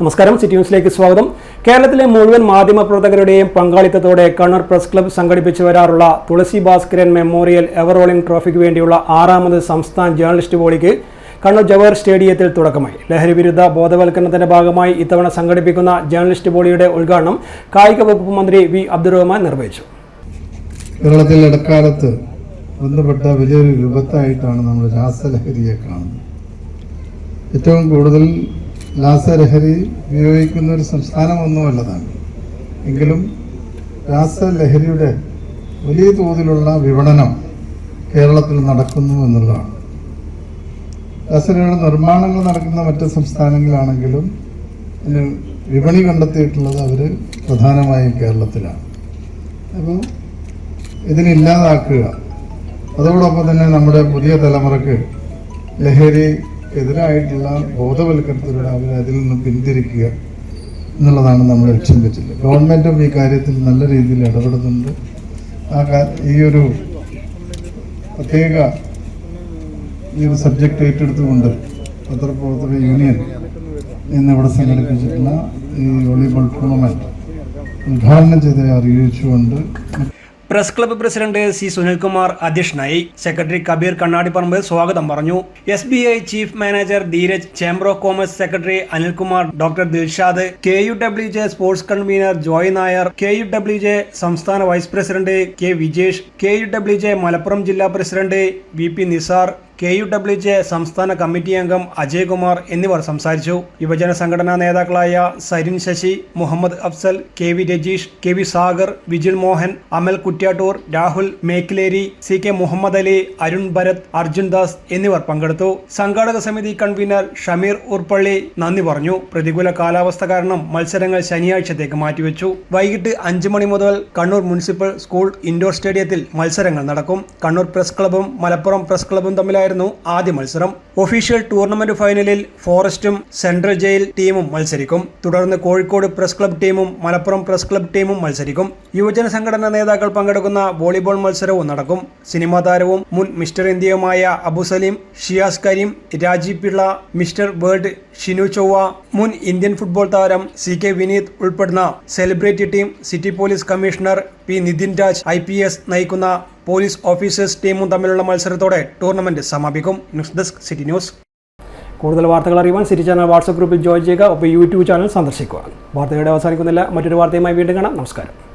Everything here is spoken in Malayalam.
നമസ്കാരം. സിറ്റി ന്യൂസിലേക്ക് സ്വാഗതം. കേരളത്തിലെ മുഴുവൻ മാധ്യമപ്രവർത്തകരുടെയും പങ്കാളിത്തത്തോടെ കണ്ണൂർ പ്രസ് ക്ലബ്ബ് സംഘടിപ്പിച്ചു വരാറുള്ള Tulasi Bhaskaran memorial ever rolling ട്രോഫിക്ക് വേണ്ടിയുള്ള ആറാമത് സംസ്ഥാന ജേർണലിസ്റ്റ് ബോളിക്ക് കണ്ണൂർ ജവഹർ സ്റ്റേഡിയത്തിൽ തുടക്കമായി. ലഹരി വിരുദ്ധ ബോധവൽക്കരണത്തിന്റെ ഭാഗമായി ഇത്തവണ സംഘടിപ്പിക്കുന്ന ജേർണലിസ്റ്റ് ബോളിയുടെ ഉദ്ഘാടനം കായിക വകുപ്പ് മന്ത്രി വി അബ്ദുറഹ്മാൻ നിർവഹിച്ചു. കേരളത്തിൽ ഇടക്കാലത്ത് ബന്ധപ്പെട്ട വലിയൊരു വിപത്തായിട്ടാണ് നമ്മൾ രാസലഹരിയെ കാണുന്നത്. ഏറ്റവും കൂടുതൽ രാസലഹരി ഉപയോഗിക്കുന്ന ഒരു സംസ്ഥാനമൊന്നുമല്ലതാണ്. എങ്കിലും രാസലഹരിയുടെ വലിയ തോതിലുള്ള വിപണനം കേരളത്തിൽ നടക്കുന്നു എന്നുള്ളതാണ്. രാസലഹരിയുടെ നിർമ്മാണങ്ങൾ നടക്കുന്ന മറ്റ് സംസ്ഥാനങ്ങളാണെങ്കിലും അതിന് വിപണി കണ്ടെത്തിയിട്ടുള്ളത് അവർ പ്രധാനമായും കേരളത്തിലാണ്. അപ്പോൾ ഇതിനില്ലാതാക്കുക. അതോടൊപ്പം തന്നെ നമ്മുടെ പുതിയ തലമുറയ്ക്ക് ലഹരി എതിരായിട്ടുള്ള ബോധവൽക്കരണത്തിലൂടെ അവരെ അതിൽ നിന്ന് പിന്തിരിക്കുക എന്നുള്ളതാണ് നമ്മൾ ലക്ഷ്യം വെച്ചത് ഗവൺമെന്റും ഈ കാര്യത്തിൽ നല്ല രീതിയിൽ ഇടപെടുന്നുണ്ട്. ആ ഈ ഒരു പ്രത്യേക ഈ ഒരു സബ്ജക്റ്റ് ഏറ്റെടുത്തുകൊണ്ട് പത്രപ്രവർത്തക യൂണിയൻ ഇന്ന് ഇവിടെ സംഘടിപ്പിച്ചിട്ടുള്ള ഈ വോളിബോൾ ടൂർണമെന്റ് ഉദ്ഘാടനം ചെയ്ത് അറിയിച്ചുകൊണ്ട് press club president C Sunilkumar അധ്യക്ഷനായി സെക്രട്ടറി കബീർ കണ്ണാടിപ്പറമ്പ് സ്വാഗതം പറഞ്ഞു. S B I chief manager Dheeraj chamber of commerce secretary Anilkumar doctor Dilshad K U W J sports convener Joy Nair K U W J സംസ്ഥാന vice president K Vijesh K U W J Malappuram ജില്ലാ president V P Nisar K U W J സംസ്ഥാന കമ്മിറ്റി അംഗം അജയ്കുമാർ എന്നിവർ സംസാരിച്ചു. യുവജന സംഘടനാ നേതാക്കളായ Sarin Sasi Muhammad Afsal K V Rajeesh K V Sagar Vijil Mohan Amal Kuttiattoor Rahul Mekkileri C K Muhammad Ali Arun Bharath Arjun Das എന്നിവർ പങ്കെടുത്തു. സംഘാടക സമിതി കൺവീനർ ഷമീർ ഉർപ്പള്ളി നന്ദി പറഞ്ഞു. പ്രതികൂല കാലാവസ്ഥ കാരണം മത്സരങ്ങൾ ശനിയാഴ്ചത്തേക്ക് മാറ്റിവെച്ചു. വൈകിട്ട് അഞ്ച് മണി മുതൽ കണ്ണൂർ മുനിസിപ്പൽ സ്കൂൾ ഇൻഡോർ സ്റ്റേഡിയത്തിൽ മത്സരങ്ങൾ നടക്കും. കണ്ണൂർ പ്രസ് ക്ലബും മലപ്പുറം പ്രസ് ക്ലബും തമ്മിലായിരുന്നു ആദ്യ മത്സരം. ഒഫീഷ്യൽ ടൂർണമെന്റ് ഫൈനലിൽ ഫോറസ്റ്റും സെൻട്രൽ ജയിൽ ടീമും മത്സരിക്കും. തുടർന്ന് കോഴിക്കോട് പ്രസ് ക്ലബ് ടീമും മലപ്പുറം പ്രസ് ക്ലബ് ടീമും മത്സരിക്കും. യുവജന സംഘടനാ നേതാക്കൾ പങ്കെടുക്കുന്ന വോളിബോൾ മത്സരവും നടക്കും. സിനിമാ താരവും മുൻ മിസ്റ്റർ ഇന്ത്യയുമായ അബു സലീം ഷിയാസ് കരീം രാജീവ് പിള്ള മിസ്റ്റർ വേൾഡ് ഷിനു ചൊവ്വ മുൻ ഇന്ത്യൻ ഫുട്ബോൾ താരം സി കെ വിനീത് ഉൾപ്പെടുന്ന celebrity team city police commissioner P Nithin Raj I നയിക്കുന്ന പോലീസ് ഓഫീസേഴ്സ് ടീമും തമ്മിലുള്ള മത്സരത്തോടെ ടൂർണമെന്റ് സമാപിക്കും. News desk city news. കൂടുതൽ വാർത്തകൾ അറിയുവാൻ സിറ്റി ചാനൽ വാട്സ്ആപ്പ് ഗ്രൂപ്പിൽ ജോയിൻ ചെയ്യുക. ഒപ്പം യൂട്യൂബ് ചാനൽ സന്ദർശിക്കുക. വാർത്തയുടെ അവസാനിക്കുന്നില്ല. മറ്റൊരു വാർത്തയുമായി വീണ്ടും കാണാം. നമസ്കാരം.